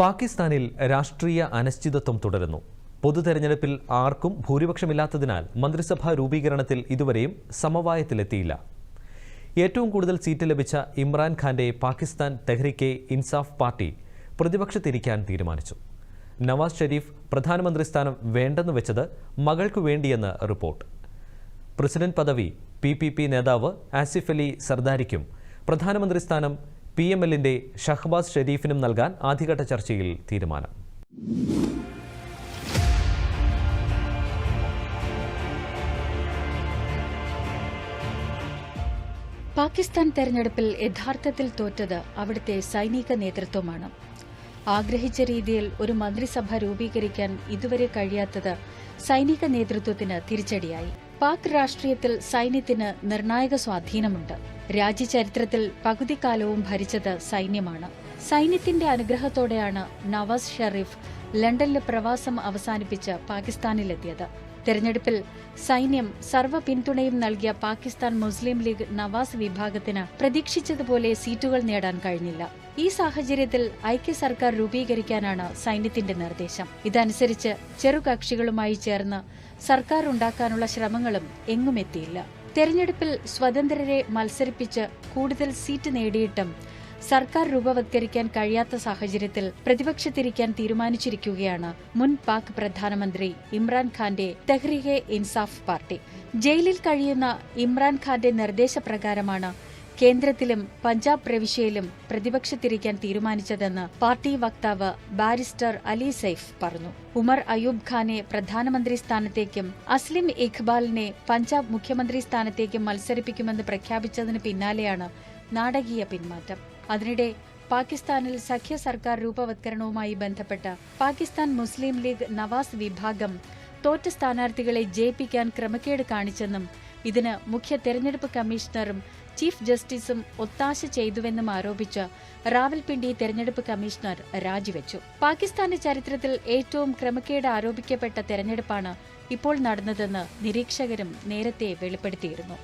പാകിസ്ഥാനിൽ രാഷ്ട്രീയ അനിശ്ചിതത്വം തുടരുന്നു. പൊതു തെരഞ്ഞെടുപ്പിൽ ആർക്കും ഭൂരിപക്ഷമില്ലാത്തതിനാൽ മന്ത്രിസഭാ രൂപീകരണത്തിൽ ഇതുവരെയും സമവായത്തിലെത്തിയില്ല. ഏറ്റവും കൂടുതൽ സീറ്റ് ലഭിച്ച ഇമ്രാൻഖാന്റെ പാകിസ്ഥാൻ തെഹ്രിക്കെ ഇൻസാഫ് പാർട്ടി പ്രതിപക്ഷത്തിരിക്കാൻ തീരുമാനിച്ചു. നവാസ് ഷെരീഫ് പ്രധാനമന്ത്രി സ്ഥാനം വേണ്ടെന്ന് വെച്ചത് മകൾക്കു വേണ്ടിയെന്ന് റിപ്പോർട്ട്. പ്രസിഡന്റ് പദവി പി പി നേതാവ് ആസിഫ് അലി സർദാരിക്കും പ്രധാനമന്ത്രി സ്ഥാനം പി എം എല്ലിന്റെ ഷഹ്ബാസ് ഷെരീഫിനും നൽകാൻ ആദ്യഘട്ട ചർച്ചയിൽ തീരുമാനം. പാകിസ്ഥാൻ തെരഞ്ഞെടുപ്പിൽ യഥാർത്ഥത്തിൽ തോറ്റത് അവിടുത്തെ സൈനിക നേതൃത്വമാണ്. ആഗ്രഹിച്ച രീതിയിൽ ഒരു മന്ത്രിസഭ രൂപീകരിക്കാൻ ഇതുവരെ കഴിയാത്തത് സൈനിക നേതൃത്വത്തിന് തിരിച്ചടിയായി. പാക് രാഷ്ട്രീയത്തിൽ സൈന്യത്തിന് നിർണായക സ്വാധീനമുണ്ട്. രാജ്യചരിത്രത്തിൽ പകുതിക്കാലവും ഭരിച്ചത് സൈന്യമാണ്. സൈന്യത്തിന്റെ അനുഗ്രഹത്തോടെയാണ് നവാസ് ഷെറീഫ് ലണ്ടനിലെ പ്രവാസം അവസാനിപ്പിച്ച് പാകിസ്ഥാനിലെത്തിയത്. തെരഞ്ഞെടുപ്പിൽ സൈന്യം സർവ പിന്തുണയും നൽകിയ പാകിസ്ഥാൻ മുസ്ലിം ലീഗ് നവാസ് വിഭാഗത്തിന് പ്രതീക്ഷിച്ചതുപോലെ സീറ്റുകൾ നേടാൻ കഴിഞ്ഞില്ല. ഈ സാഹചര്യത്തിൽ ഐക്യ സർക്കാർ രൂപീകരിക്കാനാണ് സൈന്യത്തിന്റെ നിർദ്ദേശം. ഇതനുസരിച്ച് ചെറുകക്ഷികളുമായി ചേർന്ന് സർക്കാർ ഉണ്ടാക്കാനുള്ള ശ്രമങ്ങളും എങ്ങുമെത്തിയില്ല. തെരഞ്ഞെടുപ്പിൽ സ്വതന്ത്രരെ മത്സരിപ്പിച്ച് കൂടുതൽ സീറ്റ് നേടിയിട്ടും സർക്കാർ രൂപവത്കരിക്കാൻ കഴിയാത്ത സാഹചര്യത്തിൽ പ്രതിപക്ഷത്തിരിക്കാൻ തീരുമാനിച്ചിരിക്കുകയാണ് മുൻ പാക് പ്രധാനമന്ത്രി ഇമ്രാൻഖാന്റെ തെഹ്രിഹെ ഇൻസാഫ് പാർട്ടി. ജയിലിൽ കഴിയുന്ന ഇമ്രാൻഖാന്റെ നിർദ്ദേശപ്രകാരമാണ് കേന്ദ്രത്തിലും പഞ്ചാബ് പ്രവിശ്യയിലും പ്രതിപക്ഷത്തിരിക്കാൻ തീരുമാനിച്ചതെന്ന് പാർട്ടി വക്താവ് ബാരിസ്റ്റർ അലി സൈഫ് പറഞ്ഞു. ഉമർ അയൂബ് ഖാനെ പ്രധാനമന്ത്രി സ്ഥാനത്തേക്കും അസ്ലിം ഇഖ്ബാലിനെ പഞ്ചാബ് മുഖ്യമന്ത്രി സ്ഥാനത്തേക്കും മത്സരിപ്പിക്കുമെന്ന് പ്രഖ്യാപിച്ചതിന് പിന്നാലെയാണ് നാടകീയ പിന്മാറ്റം. അതിനിടെ പാകിസ്ഥാനിൽ സഖ്യ സർക്കാർ രൂപവത്കരണവുമായി ബന്ധപ്പെട്ട് പാകിസ്ഥാൻ മുസ്ലിം ലീഗ് നവാസ് വിഭാഗം തോറ്റ സ്ഥാനാർത്ഥികളെ ജയിപ്പിക്കാൻ ക്രമക്കേട് കാണിച്ചെന്നും ഇതിന് മുഖ്യ തെരഞ്ഞെടുപ്പ് കമ്മീഷണറും ചീഫ് ജസ്റ്റിസും ഒത്താശ ചെയ്തുവെന്നും ആരോപിച്ച് റാവൽപിണ്ടി തെരഞ്ഞെടുപ്പ് കമ്മീഷണർ രാജിവെച്ചു. പാകിസ്ഥാന്റെ ചരിത്രത്തിൽ ഏറ്റവും ക്രമക്കേട് ആരോപിക്കപ്പെട്ട തെരഞ്ഞെടുപ്പാണ് ഇപ്പോൾ നടന്നതെന്ന് നിരീക്ഷകരും നേരത്തെ വെളിപ്പെടുത്തിയിരുന്നു.